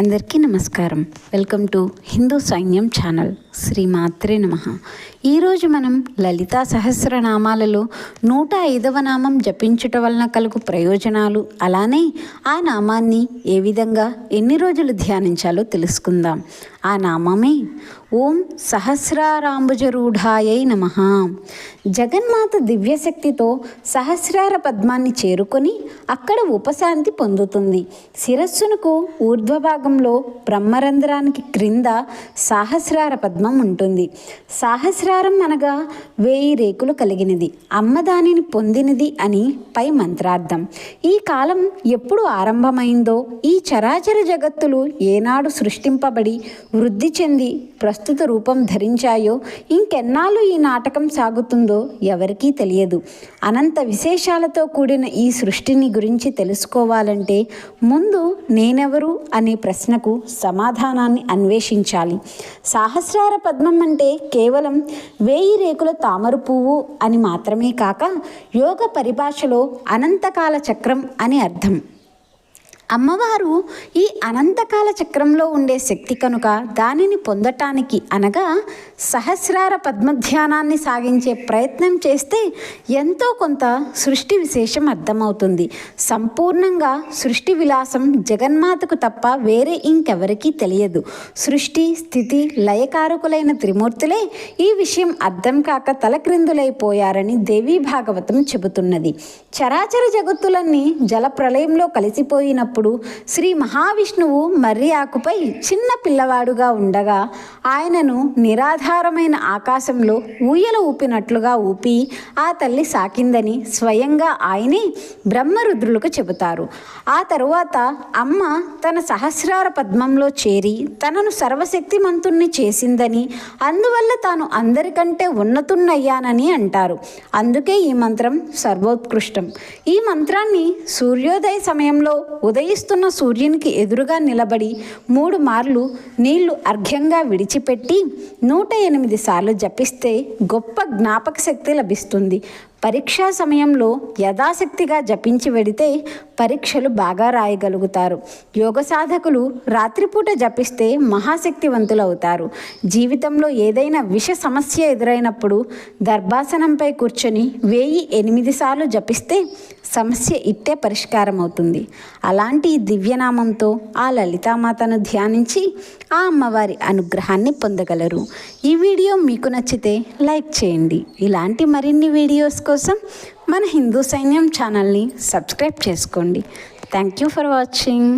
అందరికీ నమస్కారం. Welcome to Hindu సైన్యం ఛానల్ శ్రీ మాత్రే నమ. ఈరోజు మనం లలితా సహస్రనామాలలో నూట ఐదవ నామం జపించుట వలన కలుగు ప్రయోజనాలు అలానే ఆ నామాన్ని ఏ విధంగా ఎన్ని రోజులు ధ్యానించాలో తెలుసుకుందాం. ఆ నామమే ఓం సహస్రారాంబుజరూఢాయై నమ. జగన్మాత దివ్యశక్తితో సహస్రార పద్మాన్ని చేరుకొని అక్కడ ఉపశాంతి పొందుతుంది. శిరస్సునకు ఊర్ధ్వభాగం భాగంలో బ్రహ్మరంధ్రానికి క్రింద సాహస్రార పద్మం ఉంటుంది. సాహస్రారం అనగా వేయి రేకులు కలిగినది అమ్మ దానిని పొందినది అని పై మంత్రార్థం. ఈ కాలం ఎప్పుడు ఆరంభమైందో ఈ చరాచర జగత్తులు ఏనాడు సృష్టింపబడి వృద్ధి చెంది ప్రస్తుత రూపం ధరించాయో ఇంకెన్నాళ్ళు ఈ నాటకం సాగుతుందో ఎవరికీ తెలియదు. అనంత విశేషాలతో కూడిన ఈ సృష్టిని గురించి తెలుసుకోవాలంటే ముందు నేనెవరు అనే ప్రశ్న ప్రశ్నకు సమాధానాన్ని అన్వేషించాలి. సహస్రార పద్మం అంటే కేవలం వేయి రేకుల తామర పువ్వు అని మాత్రమే కాక యోగ పరిభాషలో అనంతకాల చక్రం అని అర్థం. అమ్మవారు ఈ అనంతకాల చక్రంలో ఉండే శక్తి కనుక దానిని పొందటానికి అనగా సహస్రార పద్మధ్యానాన్ని సాగించే ప్రయత్నం చేస్తే ఎంతో కొంత సృష్టి విశేషం అర్థమవుతుంది. సంపూర్ణంగా సృష్టి విలాసం జగన్మాతకు తప్ప వేరే ఇంకెవరికీ తెలియదు. సృష్టి స్థితి లయకారకులైన త్రిమూర్తులే ఈ విషయం అర్థం కాక తలక్రిందులైపోయారని దేవీ భాగవతం చెబుతున్నది. చరాచర జగత్తులన్నీ జల ప్రళయంలో కలిసిపోయినప్పుడు శ్రీ మహావిష్ణువు మర్రి ఆకుపై చిన్న పిల్లవాడుగా ఉండగా ఆయనను నిరాధారమైన ఆకాశంలో ఊయల ఊపినట్లుగా ఊపి ఆ తల్లి సాకిందని స్వయంగా ఆయనే బ్రహ్మరుద్రులకు చెబుతారు. ఆ తరువాత అమ్మ తన సహస్రార పద్మంలో చేరి తనను సర్వశక్తిమంతుణ్ణి చేసిందని అందువల్ల తాను అందరికంటే ఉన్నతున్నయ్యానని అంటారు. అందుకే ఈ మంత్రం సర్వోత్కృష్టం. ఈ మంత్రాన్ని సూర్యోదయ సమయంలో ఉదయిస్తున్న సూర్యునికి ఎదురుగా నిలబడి మూడు మార్లు నీళ్ళు అర్ఘ్యంగా విడిచిపెట్టి నూట ఎనిమిది సార్లు జపిస్తే గొప్ప జ్ఞాపక శక్తి లభిస్తుంది. పరీక్షా సమయంలో యథాశక్తిగా జపించి వెడితే పరీక్షలు బాగా రాయగలుగుతారు. యోగ సాధకులు రాత్రిపూట జపిస్తే మహాశక్తివంతులు అవుతారు జీవితంలో ఏదైనా విష సమస్య ఎదురైనప్పుడు దర్భాసనంపై కూర్చొని వెయ్యి ఎనిమిది సార్లు జపిస్తే సమస్య ఇట్టే పరిష్కారం అవుతుంది అలాంటి దివ్యనామంతో ఆ లలితామాతను ధ్యానించి ఆ అమ్మవారి అనుగ్రహాన్ని పొందగలరు. ఈ వీడియో మీకు నచ్చితే లైక్ చేయండి. ఇలాంటి మరిన్ని వీడియోస్ కోసం మన హిందూ సైన్యం ఛానల్ని సబ్స్క్రైబ్ చేసుకోండి. Thank you for watching